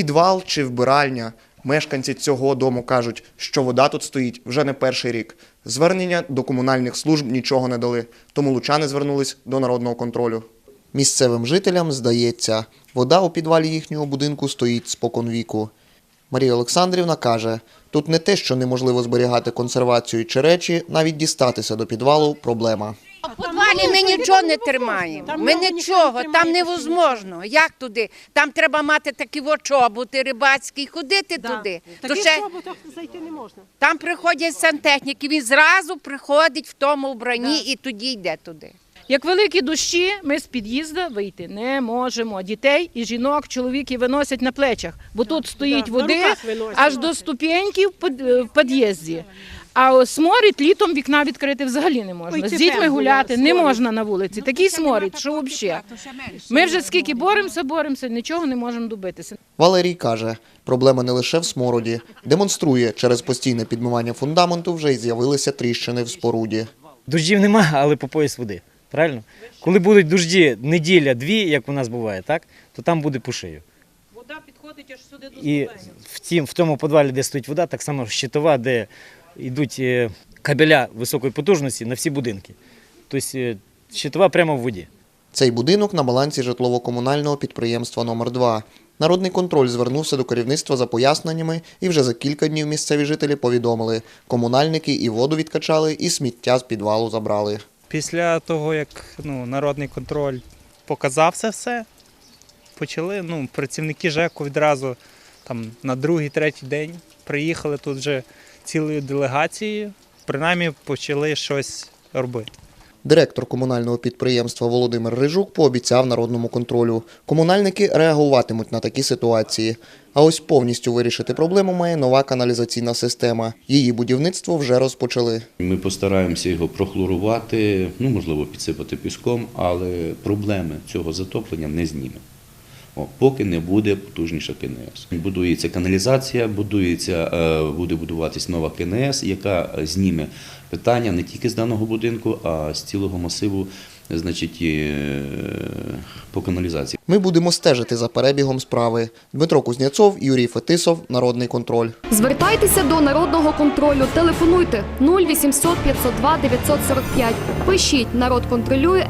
Підвал чи вбиральня. Мешканці цього дому кажуть, що вода тут стоїть вже не перший рік. Звернення до комунальних служб нічого не дали, тому лучани звернулись до народного контролю. Місцевим жителям здається, вода у підвалі їхнього будинку стоїть споконвіку. Марія Олександрівна каже, тут не те, що неможливо зберігати консервацію чи речі, навіть дістатися до підвалу – проблема. У підвалі ми нічого не тримаємо. Ми нічого, там невозможно. Як туди? Там треба мати такі чоботи рибацькі, ходити туди. То Таких ще зайти не можна. там приходять сантехніки, він зразу приходить в тому вбранні і тоді йде туди. Як великі дощі, ми з під'їзду вийти не можемо. Дітей і жінок, чоловіки виносять на плечах, бо тут стоїть да, на води руках виносять. аж до ступеньки в під- в під'їзді. А сморід літом вікна відкрити взагалі не можна. З дітьми гуляти не можна на вулиці. Такий сморід, що взагалі. Ми вже скільки боремося, боремося, нічого не можемо добитися. Валерій каже, проблема не лише в смороді. Демонструє, через постійне підмивання фундаменту вже й з'явилися тріщини в споруді. Дождів немає, але по пояс води. Правильно? Коли будуть дожді неділя-дві, як у нас буває, так, то там буде по шию. Вода підходить аж сюди до І в, тім, в тому підвалі, де стоїть вода, так само щитова, де йдуть е, кабеля високої потужності на всі будинки. Тобто е, щитова прямо в воді. Цей будинок на балансі житлово-комунального підприємства номер 2 Народний контроль звернувся до керівництва за поясненнями, і вже за кілька днів місцеві жителі повідомили, комунальники і воду відкачали, і сміття з підвалу забрали. Після того, як ну, народний контроль показав це все, почали ну, працівники ЖЕКу відразу там, на другий, третій день приїхали тут вже цілою делегацією, принаймні почали щось робити. Директор комунального підприємства Володимир Рижук пообіцяв народному контролю. Комунальники реагуватимуть на такі ситуації. А ось повністю вирішити проблему має нова каналізаційна система. Її будівництво вже розпочали. Ми постараємося його прохлорувати, ну можливо, підсипати піском, але проблеми цього затоплення не зніме. Поки не буде потужніша КНС. Будується каналізація, будується, е, буде будуватись нова КНС, яка зніме питання не тільки з даного будинку, а з цілого масиву, значить, е, по каналізації. Ми будемо стежити за перебігом справи. Дмитро Кузнєцов, Юрій Фетисов, Народний контроль. Звертайтеся до народного контролю. Телефонуйте 0800 502 945. Пишіть народ контролює.